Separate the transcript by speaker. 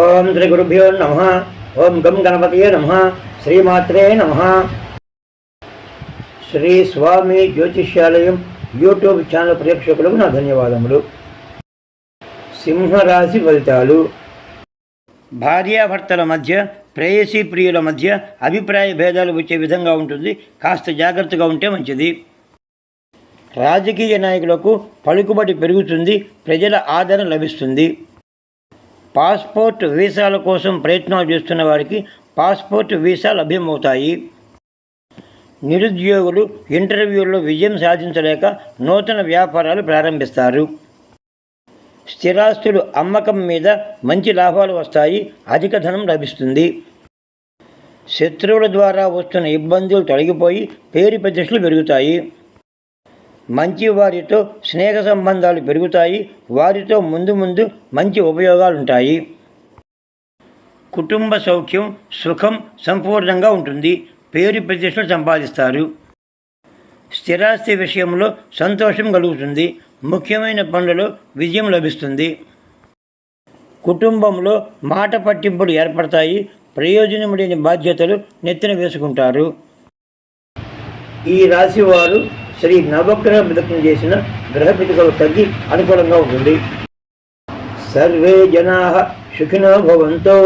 Speaker 1: ఓం శ్రీ గురుభ్యో నమ. ఓం గం గణపతియే నమ. శ్రీమాత్రే నమ. శ్రీ స్వామి జ్యోతిష్యాలయం యూట్యూబ్ ఛానల్ ప్రేక్షకులకు నా ధన్యవాదములు. సింహరాశి ఫలితాలు. భార్యాభర్తల మధ్య ప్రేయసీ ప్రియుల మధ్య అభిప్రాయ భేదాలు వచ్చే విధంగా ఉంటుంది. కాస్త జాగ్రత్తగా ఉంటే మంచిది. రాజకీయ నాయకులకు పలుకుబడి పెరుగుతుంది. ప్రజల ఆదరణ లభిస్తుంది. పాస్పోర్ట్ వీసాల కోసం ప్రయత్నాలు చేస్తున్న వారికి పాస్పోర్ట్ వీసా లభ్యమవుతాయి. నిరుద్యోగులు ఇంటర్వ్యూల్లో విజయం సాధించలేక నూతన వ్యాపారాలు ప్రారంభిస్తారు. స్థిరాస్తులు అమ్మకం మీద మంచి లాభాలు వస్తాయి అధిక ధనం లభిస్తుంది. శత్రువుల ద్వారా వస్తున్న ఇబ్బందులు తొలగిపోయి పేరు ప్రతిష్టలు పెరుగుతాయి. మంచి వారితో స్నేహ సంబంధాలు పెరుగుతాయి. వారితో ముందు ముందు మంచి ఉపయోగాలు ఉంటాయి కుటుంబ సౌఖ్యం సుఖం సంపూర్ణంగా ఉంటుంది. పేరు ప్రతిష్టలు సంపాదిస్తారు. స్థిరాస్తి విషయంలో సంతోషం కలుగుతుంది. ముఖ్యమైన పనులలో విజయం లభిస్తుంది. కుటుంబంలో మాట పట్టింపులు ఏర్పడతాయి. ప్రయోజనం లేని బాధ్యతలు నెత్తిన వేసుకుంటారు. ఈ రాశి వారు శ్రీ నవగ్రహ ప్రదక్షిణ చేసిన గ్రహ గ్రహపితుకలు తగ్గి అనుకూలంగా ఉంటుంది సర్వే జనా సుఖినో భవంతో.